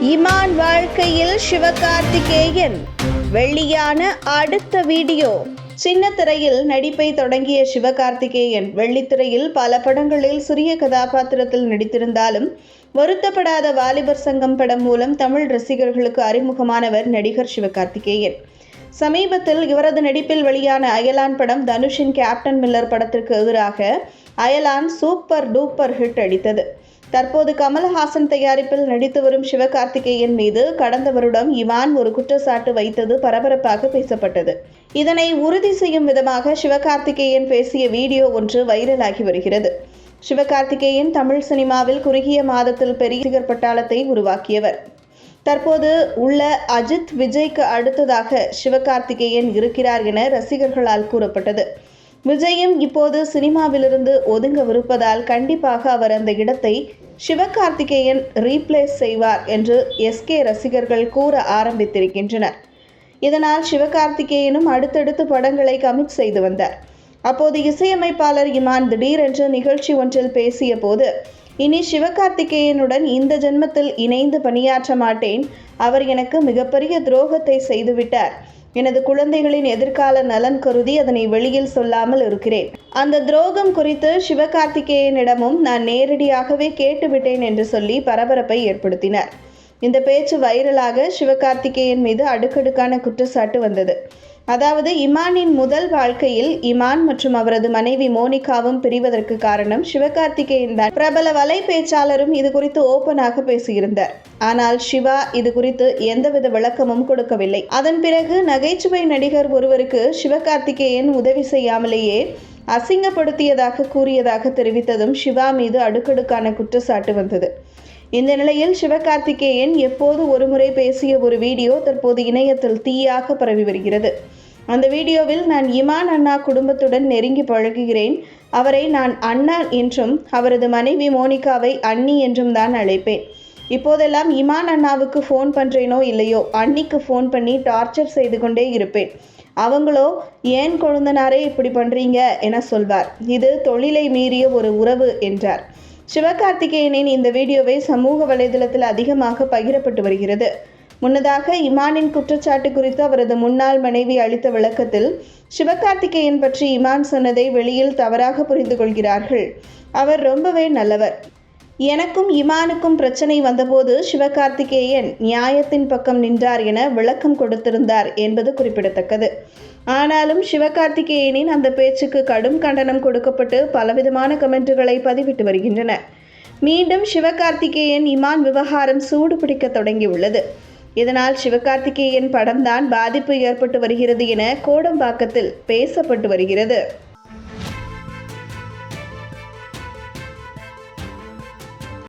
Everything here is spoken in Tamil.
இமான் வாழ்க்கையில் சிவகார்த்திகேயன். வெள்ளியான அடுத்த வீடியோ. சின்ன திரையில் நடிப்பை தொடங்கிய சிவகார்த்திகேயன் வெள்ளித்திரையில் பல படங்களில் சிறிய கதாபாத்திரத்தில் நடித்திருந்தாலும் வருத்தப்படாத வாலிபர் சங்கம் படம் மூலம் தமிழ் ரசிகர்களுக்கு அறிமுகமானவர் நடிகர் சிவகார்த்திகேயன். சமீபத்தில் இவரது நடிப்பில் வெளியான அயலான் படம் தனுஷின் கேப்டன் மில்லர் படத்திற்கு எதிராக அயலான் சூப்பர் டூப்பர் ஹிட் அடித்தது. தற்போது கமல்ஹாசன் தயாரிப்பில் நடித்து வரும் சிவகார்த்திகேயன் மீது கடந்த வருடம் இவான் ஒரு குற்றச்சாட்டு வைத்தது பரபரப்பாக பேசப்பட்டது. இதனை உறுதி செய்யும் விதமாக சிவகார்த்திகேயன் பேசிய வீடியோ ஒன்று வைரலாகி வருகிறது. சிவகார்த்திகேயன் தமிழ் சினிமாவில் குறுகிய மாதத்தில் பெரிய ரசிகர் பட்டாளத்தை உருவாக்கியவர். தற்போது உள்ள அஜித் விஜய்க்கு அடுத்ததாக சிவகார்த்திகேயன் இருக்கிறார் என ரசிகர்களால் கூறப்பட்டது. விஜயும் இப்போது சினிமாவிலிருந்து ஒதுங்கவிருப்பதால் கண்டிப்பாக அவர் அந்த இடத்தை சிவகார்த்திகேயன் ரீப்ளேஸ் செய்வார் என்று எஸ்கே ரசிகர்கள் கூற ஆரம்பித்திருக்கின்றனர். இதனால் சிவகார்த்திகேயனும் அடுத்தடுத்து படங்களை கமிட் செய்து வந்தார். அப்போது இசையமைப்பாளர் இமான் திடீரென்று நிகழ்ச்சி ஒன்றில் பேசிய போது இனி சிவகார்த்திகேயனுடன் இந்த ஜென்மத்தில் இணைந்து பணியாற்ற மாட்டேன். அவர் எனக்கு மிகப்பெரிய துரோகத்தை செய்துவிட்டார். எனது குழந்தைகளின் எதிர்கால நலன் கருதி அதனை வெளியில் சொல்லாமல் இருக்கிறேன். அந்த துரோகம் குறித்து சிவகார்த்திகேயனிடமும் நான் நேரடியாகவே கேட்டுவிட்டேன் என்று சொல்லி பரபரப்பை ஏற்படுத்தினார். இந்த பேச்சு வைரலாக சிவகார்த்திகேயன் மீது அடுக்கடுக்கான குற்றச்சாட்டு வந்தது. அதாவது இமானின் முதல் வாழ்க்கையில் இமான் மற்றும் அவரது மனைவி மோனிகாவும் பிரிவதற்கு காரணம் சிவகார்த்திகேயன் தான். பிரபல வலை பேச்சாளரும் இது குறித்து ஓபனாக பேசியிருந்தார். ஆனால் சிவா இது குறித்து எந்தவித விளக்கமும் கொடுக்கவில்லை. அதன் பிறகு நகைச்சுவை நடிகர் ஒருவருக்கு சிவகார்த்திகேயன் உதவி செய்யாமலேயே அசிங்கப்படுத்தியதாக கூறியதாக தெரிவித்ததும் சிவா மீது அடுக்கடுக்கான குற்றச்சாட்டு வந்தது. இந்த நிலையில் சிவகார்த்திகேயன் எப்போது ஒருமுறை பேசிய ஒரு வீடியோ தற்போது இணையத்தில் தீயாக பரவி வருகிறது. அந்த வீடியோவில் நான் இமான் அண்ணா குடும்பத்துடன் நெருங்கி பழகுகிறேன். அவரை நான் அண்ணா என்றும் அவரது மனைவி மோனிகாவை அண்ணி என்றும் தான் அழைப்பேன். இப்போதெல்லாம் இமான் அண்ணாவுக்கு ஃபோன் பண்ணுறேனோ இல்லையோ அன்னிக்கு ஃபோன் பண்ணி டார்ச்சர் செய்து கொண்டே இருப்பேன். அவங்களோ ஏன் கொழுந்தனாரே இப்படி பண்ணுறீங்க என சொல்வார். இது தொழிலை மீறிய ஒரு உறவு என்றார். சிவகார்த்திகேயனின் இந்த வீடியோவை சமூக வலைதளத்தில் அதிகமாக பகிரப்பட்டு வருகிறது. முன்னதாக இமானின் குற்றச்சாட்டு குறித்து அவரது முன்னாள் மனைவி அளித்த விளக்கத்தில் சிவகார்த்திகேயன் பற்றி இமான் சொன்னதை வெளியில் தவறாக புரிந்து கொள்கிறார்கள். அவர் ரொம்பவே நல்லவர். எனக்கும் இமானுக்கும் பிரச்சனை வந்தபோது சிவகார்த்திகேயன் நியாயத்தின் பக்கம் நின்றார் என விளக்கம் கொடுத்திருந்தார் என்பது குறிப்பிடத்தக்கது. ஆனாலும் சிவகார்த்திகேயனின் அந்த பேச்சுக்கு கடும் கண்டனம் கொடுக்கப்பட்டு பலவிதமான கமெண்ட்டுகளை பதிவிட்டு வருகின்றன. மீண்டும் சிவகார்த்திகேயன் இமான் விவகாரம் சூடு பிடிக்க தொடங்கியுள்ளது. இதனால் சிவகார்த்திகேயன் படம்தான் பாதிப்பு ஏற்பட்டு வருகிறது என கோடம்பாக்கத்தில் பேசப்பட்டு வருகிறது.